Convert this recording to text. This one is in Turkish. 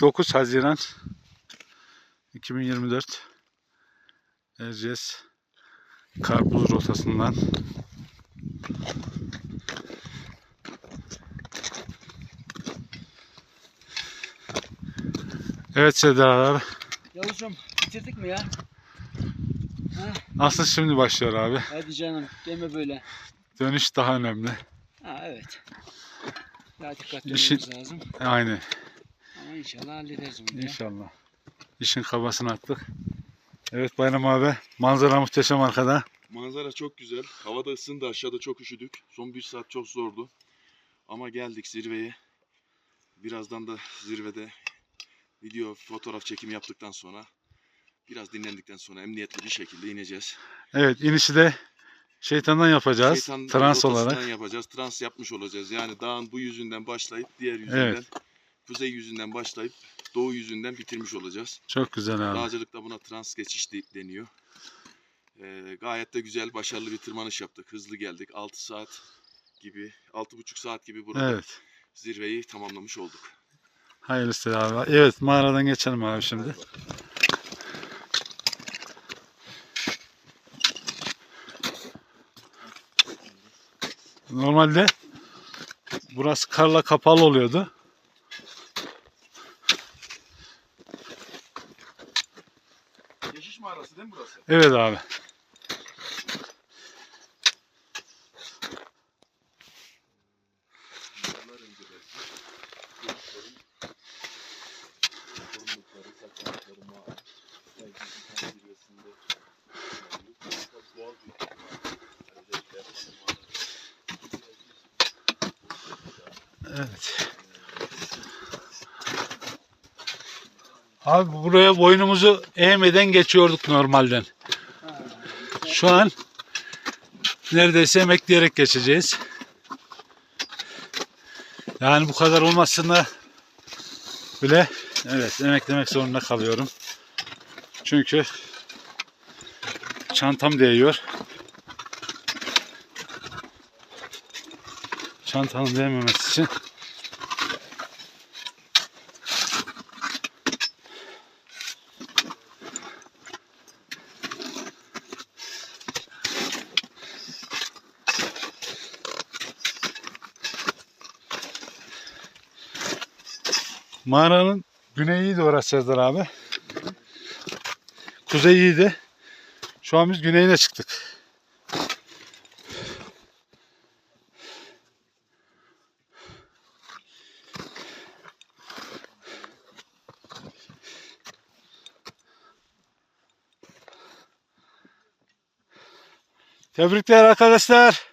9 Haziran 2024 Erciyes Karpuz rotasından Evet Serdar abi. Yavuzcuğum bitirdik mi ya? Ha, Asıl şimdi başlıyor abi. hadi canım deme böyle. Dönüş daha önemli. Ha evet. Daha dikkatli olmamız lazım. Aynı. Ama inşallah hallederiz bunu ya. İnşallah. İşin kabasını attık. Evet Bayram abi. Manzara muhteşem arkada. Manzara çok güzel. Havada ısındı aşağıda çok üşüdük. Son bir saat çok zordu. Ama geldik zirveye. Birazdan da zirvede video fotoğraf çekimi yaptıktan sonra biraz dinlendikten sonra emniyetli bir şekilde ineceğiz. Evet inişi de şeytandan yapacağız. Şeytan Trans olarak. yapacağız. Trans yapmış olacağız. Yani dağın bu yüzünden başlayıp diğer yüzünden Evet. Kuzey yüzünden başlayıp doğu yüzünden bitirmiş olacağız. Çok güzel abi. Dağcılıkta buna trans geçiş de- deniyor. Ee, gayet de güzel, başarılı bir tırmanış yaptık. Hızlı geldik. 6 saat gibi, 6,5 saat gibi burada Evet. zirveyi tamamlamış olduk. Hayırlısı abi. Evet mağaradan geçelim abi şimdi. Normalde burası karla kapalı oluyordu. Mağarası değil mi burası? Evet abi. Evet. Abi buraya boynumuzu eğmeden geçiyorduk normalden. Şu an neredeyse emekleyerek geçeceğiz. Yani bu kadar olmasına bile evet emeklemek zorunda kalıyorum. Çünkü çantam değiyor. Çantanın değmemesi için Mağaranın güneyiydi orası Serdar abi. Kuzeyiydi. Şu an biz güneyine çıktık. Tebrikler arkadaşlar.